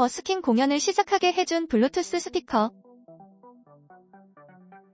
버스킹 공연을 시작하게 해준 블루투스 스피커.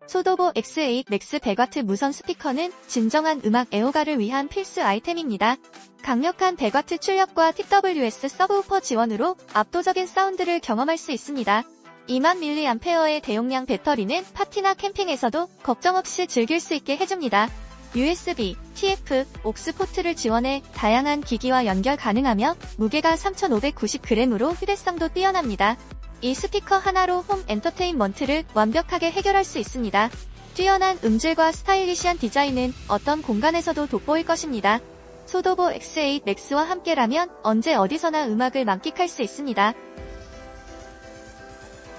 소도보 X8 맥스 100W 무선 스피커는 진정한 음악 애호가를 위한 필수 아이템입니다. 강력한 100W 출력과 TWS 서브우퍼 지원으로 압도적인 사운드를 경험할 수 있습니다. 2만 mAh의 대용량 배터리는 파티나 캠핑에서도 걱정 없이 즐길 수 있게 해줍니다. USB, TF, 옥스 포트를 지원해 다양한 기기와 연결 가능하며 무게가 3,590g으로 휴대성도 뛰어납니다. 이 스피커 하나로 홈 엔터테인먼트를 완벽하게 해결할 수 있습니다. 뛰어난 음질과 스타일리시한 디자인은 어떤 공간에서도 돋보일 것입니다. 소도보 X8 맥스와 함께라면 언제 어디서나 음악을 만끽할 수 있습니다.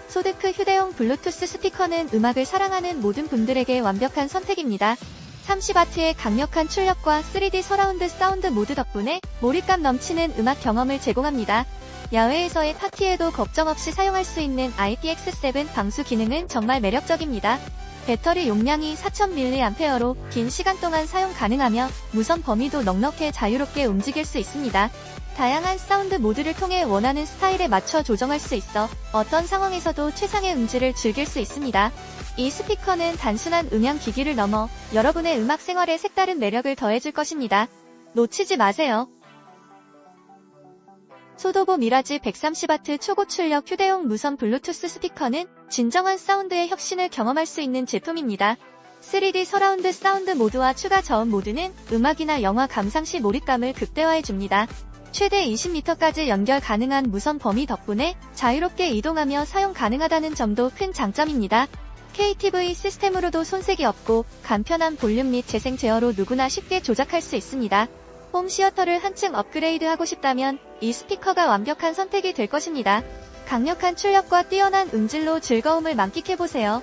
소데크 휴대용 블루투스 스피커는 음악을 사랑하는 모든 분들에게 완벽한 선택입니다. 30W의 강력한 출력과 3D 서라운드 사운드 모드 덕분에 몰입감 넘치는 음악 경험을 제공합니다. 야외에서의 파티에도 걱정 없이 사용할 수 있는 IPX7 방수 기능은 정말 매력적입니다. 배터리 용량이 4000mAh로 긴 시간 동안 사용 가능하며 무선 범위도 넉넉해 자유롭게 움직일 수 있습니다. 다양한 사운드 모드를 통해 원하는 스타일에 맞춰 조정할 수 있어 어떤 상황에서도 최상의 음질을 즐길 수 있습니다. 이 스피커는 단순한 음향 기기를 넘어 여러분의 음악 생활에 색다른 매력을 더해줄 것입니다. 놓치지 마세요. 소도보 미라지 130W 초고 출력 휴대용 무선 블루투스 스피커는 진정한 사운드의 혁신을 경험할 수 있는 제품입니다. 3D 서라운드 사운드 모드와 추가 저음 모드는 음악이나 영화 감상 시 몰입감을 극대화해줍니다. 최대 20m까지 연결 가능한 무선 범위 덕분에 자유롭게 이동하며 사용 가능하다는 점도 큰 장점입니다. KTV 시스템으로도 손색이 없고 간편한 볼륨 및 재생 제어로 누구나 쉽게 조작할 수 있습니다. 홈 시어터를 한층 업그레이드하고 싶다면 이 스피커가 완벽한 선택이 될 것입니다. 강력한 출력과 뛰어난 음질로 즐거움을 만끽해보세요.